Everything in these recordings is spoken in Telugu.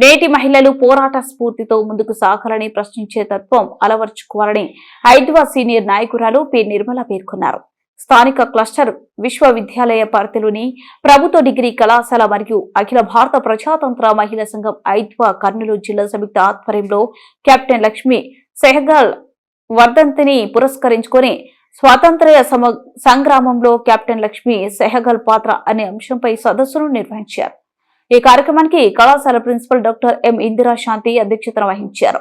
నేటి మహిళలు పోరాట స్ఫూర్తితో ముందుకు సాగాలని ప్రశ్నించే తత్వం అలవర్చుకోవాలని ఐద్వా సీనియర్ నాయకురాలు పి. నిర్మల పేర్కొన్నారు. స్థానిక క్లస్టర్ విశ్వవిద్యాలయ పరిధిలోని ప్రభుత్వ డిగ్రీ కళాశాల మరియు అఖిల భారత ప్రజాతంత్ర మహిళా సంఘం ఐద్వా కర్నూలు జిల్లా సంయుక్త ఆధ్వర్యంలో కెప్టెన్ లక్ష్మి సెహగాల్ వర్ధంతిని పురస్కరించుకొని స్వాతంత్ర్య సమ సంగ్రామంలో కెప్టెన్ లక్ష్మి సెహగల్ పాత్ర అనే అంశంపై సదస్సును నిర్వహించారు. ఈ కార్యక్రమానికి కళాశాల principal doctor M Indira Shanti అధ్యక్షతన వహించారు.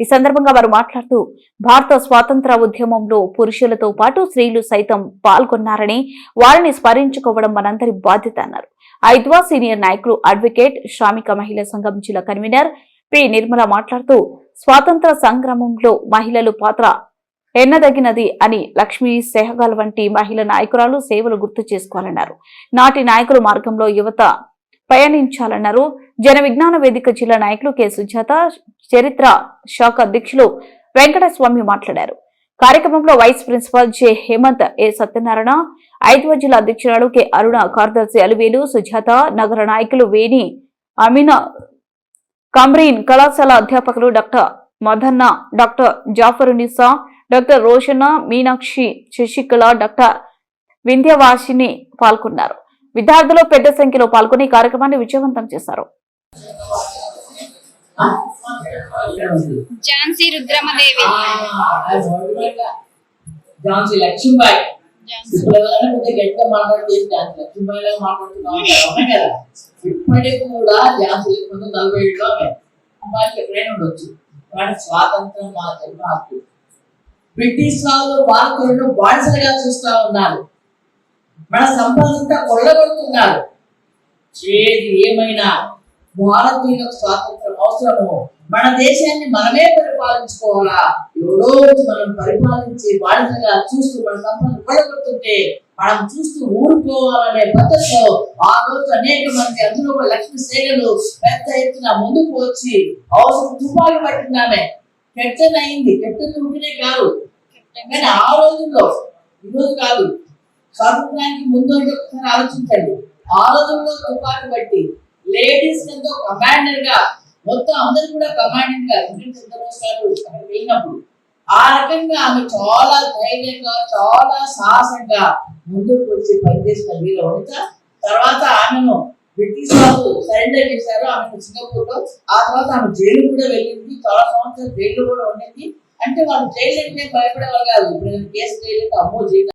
ఈ సందర్భంగా వారు మాట్లాడుతూ భారత స్వాతంత్ర ఉద్యమంలో పురుషులతో పాటు స్త్రీలు సైతం పాల్గొన్నారని వారిని స్మరించుకోవడం మనందరి బాధ్యత అన్నారు. ఐద్వా సీనియర్ నాయకులు అడ్వకేట్ శ్రామిక మహిళా సంఘం జిల్లా కన్వీనర్ పి నిర్మల మాట్లాడుతూ స్వాతంత్ర సంగ్రామంలో మహిళలు పాత్ర ఎన్నదగినది అని లక్ష్మీ సెహగాల్ వంటి మహిళా నాయకురాలు సేవలు గుర్తు చేసుకోవాలన్నారు. నాటి నాయకుల మార్గంలో యువత పయనించాలన్నారు. జన విజ్ఞాన వేదిక జిల్లా నాయకులు కె. సుజాత చరిత్ర శాఖ అధ్యక్షులు వెంకటస్వామి మాట్లాడారు. కార్యక్రమంలో vice principal J. Hemanth A Satyanarayana ఐదవ జిల్లా అధ్యక్షురాలు కె. అరుణ కార్యదర్శి అలివేలు సుజాత నగర నాయకులు వేణి అమీనా కమ్రీన్ కళాశాల అధ్యాపకులు doctor Madanna doctor Jafarunnisa doctor Roshana Meenakshi Sasikala doctor Vindhyavasini పాల్గొన్నారు. విద్యార్థులు పెద్ద సంఖ్యలో పాల్గొని ఈ కార్యక్రమాన్ని విజయవంతం చేశారు. ఝాన్సీ రుద్రమదేవి. ఝాన్సీ లక్ష్మీబాయి. ఝాన్సీ. ఇప్పుడు ఎవరైనా కొద్దిగా గట్టిగా మాట్లాడితే ఝాన్సీ లక్ష్మీబాయి లాగా మాట్లాడుతున్నాం అవునా కదా? ఇప్పటికి కూడా ఝాన్సీ లక్ష్మీ నలభై ఏళ్ళు ఆమె అమ్మాయికి ఎక్కడైనా ఉండొచ్చు. కానీ స్వాతంత్రం మా జన్మ హక్కు. బ్రిటిష్ వాళ్ళు భారతీయులను బానిసలుగా చూస్తా ఉన్నారు. మన సంపదంతా కొల్లగొడుతున్నారు. చేది ఏమైనా భారతీయులకు స్వాతంత్రం అవసరము మన దేశాన్ని మనమే పరిపాలించుకోవాలా? ఎవడో మనం పరిపాలించే బాధ్యతగా చూస్తూ మన సంపద కొల్లగొడుతుంటే మనం చూస్తూ ఊరుకోవాలనే పద్ధతిలో ఆ రోజు అనేక మంది అందులో ఒక లక్ష్మి సేగలు పెద్ద ఎత్తున ముందుకు వచ్చి అవసరం తుపాలు పట్టిందామే. కెప్టెన్ అయింది. కెప్టెన్ ఉంటేనే కాదు. కానీ ఆ రోజుల్లో ఈ రోజు కాదు. స్వాతంత్రానికి ముందు ఒకసారి ఆలోచించండి. ఆ రోజుల్లో బట్టి లేడీస్ ఎంతో కమాండర్గా మొత్తం అందరు కూడా కమాండింగ్గా ఎందుకంటే చంద్రబాబు గారు అక్కడ వెళ్ళినప్పుడు ఆ రకంగా ఆమె చాలా ధైర్యంగా చాలా సాహసంగా ముందుకు వచ్చి పనిచేసిన వీర వనిత. తర్వాత ఆమెను బ్రిటిష్ వాళ్ళు సరెండర్ చేశారు ఆమెను సింగపూర్లో ఆ తర్వాత ఆమె జైలు కూడా వెళ్ళింది. చాలా సంవత్సరాలు జైలు కూడా ఉండింది. అంటే వాళ్ళు జైలు అంటే భయపడేవాళ్ళు కాదు. ఇప్పుడు కేసు జైలు అమ్మో జైలు